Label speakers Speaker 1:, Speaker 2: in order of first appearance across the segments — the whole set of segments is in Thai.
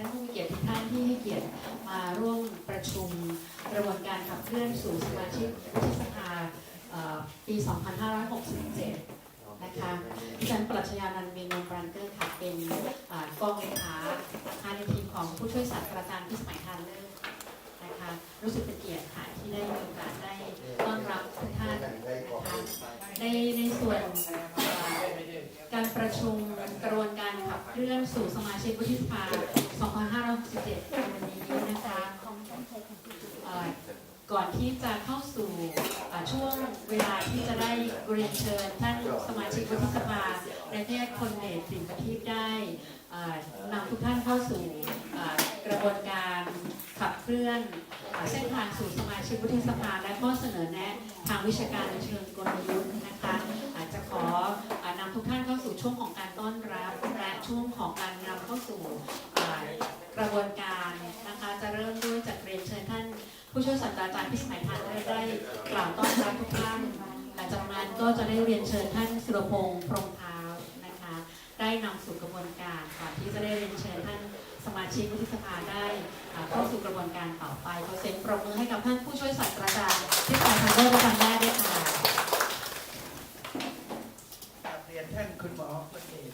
Speaker 1: ท่านผู้มีเกียรติทุกท่านที่ให้เกียรติมาร่วมประชุมกระบวนการขับเคลื่อนสู่สมาชิกวุฒิสภาปี 2567 นะคะดิฉันปรัชญานันท์เมนนบรันเกอร์ค่ะ เป็นอกองเลขาในทีมของผู้ช่วยศาสตราจารย์พิสมัยทานเลิศนะคะ รู้สึกเป็นเกียรติค่ะที่ได้มีโอกาสได้ต้อนรับทุกท่านนะคะในในส่วนการประชุม เรื่องสู่สมาชิกวุฒิสภา 2567วันนี้นะคะ ก่อนที่จะเข้าสู่ช่วงเวลาที่จะได้เรียนเชิญท่านสมาชิกวุฒิสภาในแพทย์คนเดชสินประทีปได้นำทุกท่านเข้าสู่กระบวนการขับเคลื่อนเอ่อเส้นทางสู่สมาชิกวุฒิสภาและข้อเสนอแนะทางวิชาการในเชิงกลยุทธ์นะคะอาจจะขอนำทุกท่านเข้าสู่ช่วงของการต้อนรับและช่วงของการนำเข้าสู่กระบวนการ ผู้ช่วยศาสตราจารย์พิสมัยพันธ์ได้ได้กล่าวต้อนรับทุกท่านหลังจากนั้นก็จะได้เรียนเชิญท่านสุรพงษ์พรหมเท้านะคะ ได้นำสู่กระบวนการก่อนที่จะได้เรียนเชิญท่านสมาชิกวุฒิสภาได้เข้าสู่กระบวนการต่อไปขอเสียงปรบมือให้กับท่านผู้ช่วยศาสตราจารย์พิสมัยพันธ์ด้วยประการแรกด้วยค่ะ
Speaker 2: เรียนท่านคุณหมอคนเอก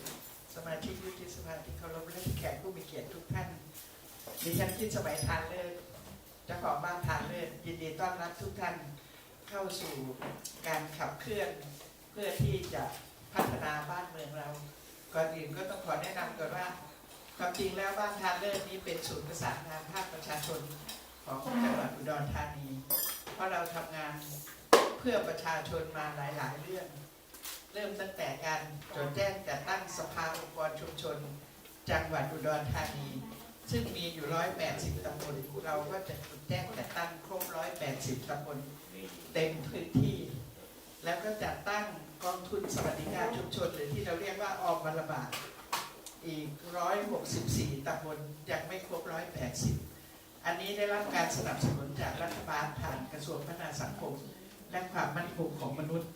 Speaker 2: สมาชิกวุฒิสภาที่เคารพและแขกผู้มีเกียรติทุกท่านดิฉันคิดสมัยทานเลิศ เจ้าของบ้านทานเลิศยินดีต้อนรับทุกท่านเข้าสู่การขับเคลื่อนเพื่อที่จะพัฒนาบ้านเมืองเรา ก่อนอื่นก็ต้องขอแนะนำก่อนว่าความจริงแล้วบ้านทานเลิศนี้เป็นศูนย์ประสานงานภาคประชาชนของจังหวัดอุดรธานี เพราะเราทำงานเพื่อประชาชนมาหลาย ๆ เรื่อง เริ่มตั้งแต่การจดแจ้งจัดตั้งสภาองค์กรชุมชน จังหวัดอุดรธานี ซึ่งมีอยู่ 180 ตำบล เราก็จะจดแจ้งจัดตั้งครบ 180 ตำบลเต็มพื้นที่ แล้วก็จัดตั้งกองทุนสวัสดิการชุมชน หรือที่เราเรียกว่าออมบรรบาทอีก 164 ตำบลยังไม่ครบ 180 อันนี้ได้รับการสนับสนุนจากรัฐบาลผ่านกระทรวงพัฒนาสังคม และความมั่นคงของมนุษย์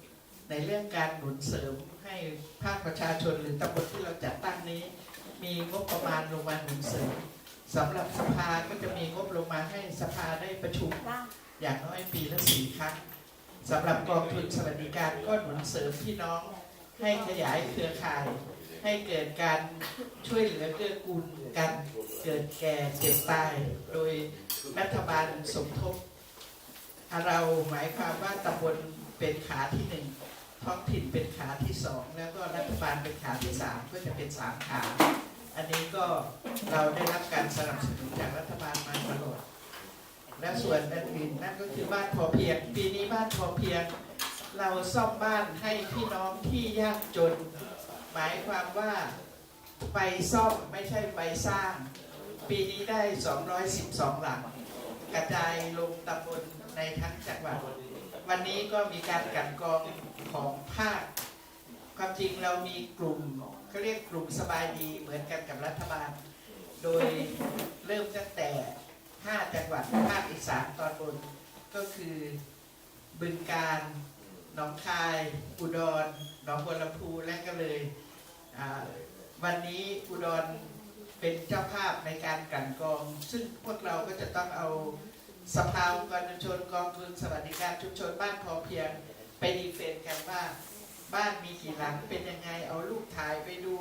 Speaker 2: ในเรื่องการหนุนเสริมให้ภาคประชาชนหรือตำบลที่เราจัดตั้งนี้ มีงบประมาณลงมาหนุนเสริม สำหรับสภาก็จะมีงบลงมาให้สภาได้ประชุม อย่างน้อยปีละสี่ครั้งสำหรับกองทุนสวัสดิการก็หนุนเสริมพี่น้องให้ขยายเครือข่าย ให้เกิดการช่วยเหลือเกื้อกูลกันเกิดแก่เจ็บตาย โดยรัฐบาลสมทบ เราหมายความว่าตำบลเป็นขาที่หนึ่งท้องถิ่นเป็นขาที่สองแล้วก็รัฐบาลเป็นขาที่สามก็จะเป็นสามขา อันนี้ก็เราได้รับการสนับสนุนจากรัฐบาลมาตลอด และส่วนอื่นนั่นก็คือบ้านพอเพียง ปีนี้บ้านพอเพียง เราซ่อมบ้านให้พี่น้องที่ยากจน หมายความว่าไปซ่อมไม่ใช่ไปสร้าง ปีนี้ได้ 212 หลัง กระจายลงตำบลในทั้งจังหวัด วันนี้ก็มีการกันกรองของภาค ความจริงเรามีกลุ่มเขาเรียกกลุ่มสบายดีเหมือนกันกับรัฐบาล โดยเริ่มตั้งแต่ 5 จังหวัดภาคอีสานตอนบนก็คือบึงกาฬหนองคาย อุดรหนองบัวลำพูและก็เลยวันนี้อุดรเป็นเจ้าภาพในการกันกอง ซึ่งพวกเราก็จะต้องเอาสภาองค์กรชนกองทุนสวัสดิการชุมชนบ้านพอเพียงไปดีเฟนกันว่า บ้านมีกี่หลังเป็นยังไงเอารูปถ่ายไปดู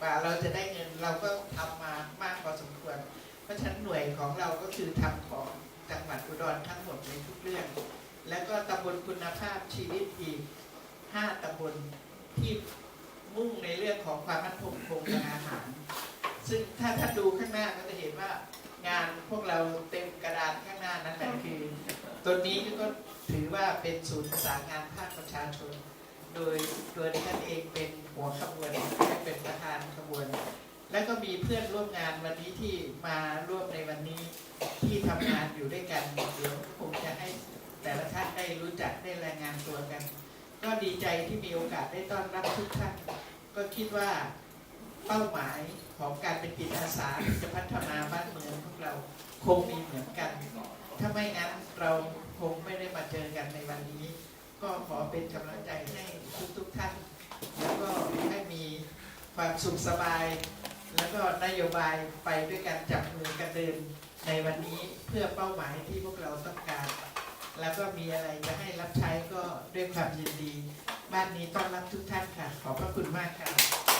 Speaker 2: กว่าเราจะได้เงินเราก็ทำมามากพอสมควร เพราะฉะนั้นหน่วยของเราก็คือทำของจังหวัดอุดรทั้งหมดในทุกเรื่อง แล้วก็ตำบลคุณภาพชีวิตอีก5ตำบลที่มุ่งในเรื่องของความมั่นคงทางอาหาร ซึ่งถ้าท่านดูข้างหน้าก็จะเห็นว่างานพวกเราเต็มกระดานข้างหน้านั่นแหละคือตัวนี้ก็ถือว่าเป็นศูนย์ประสานงานภาคประชาชน โดยตัวดิฉันเองเป็นหัวขบวนและเป็นประธานขบวน แล้วก็มีเพื่อนร่วมงานวันนี้ที่มาร่วมในวันนี้ที่ทำงานอยู่ด้วยกันเดี๋ยวคงจะให้แต่ละท่านได้รู้จักได้รายงานตัวกัน ก็ดีใจที่มีโอกาสได้ต้อนรับทุกท่าน ก็คิดว่าเป้าหมายของการเป็นจิตอาสาที่จะพัฒนาบ้านเมืองพวกเราคงมีเหมือนกัน ถ้าไม่งั้นเราคงไม่ได้มาเจอกันในวันนี้ ก็ขอเป็นกำลังใจให้ทุกทุกท่าน แล้วก็ให้มีความสุขสบาย แล้วก็นโยบายไปด้วยการจับมือกันเดินในวันนี้เพื่อเป้าหมายที่พวกเราต้องการ แล้วก็มีอะไรจะให้รับใช้ก็ด้วยความยินดี บ้านนี้ต้อนรับทุกท่านค่ะ ขอบพระคุณมากค่ะ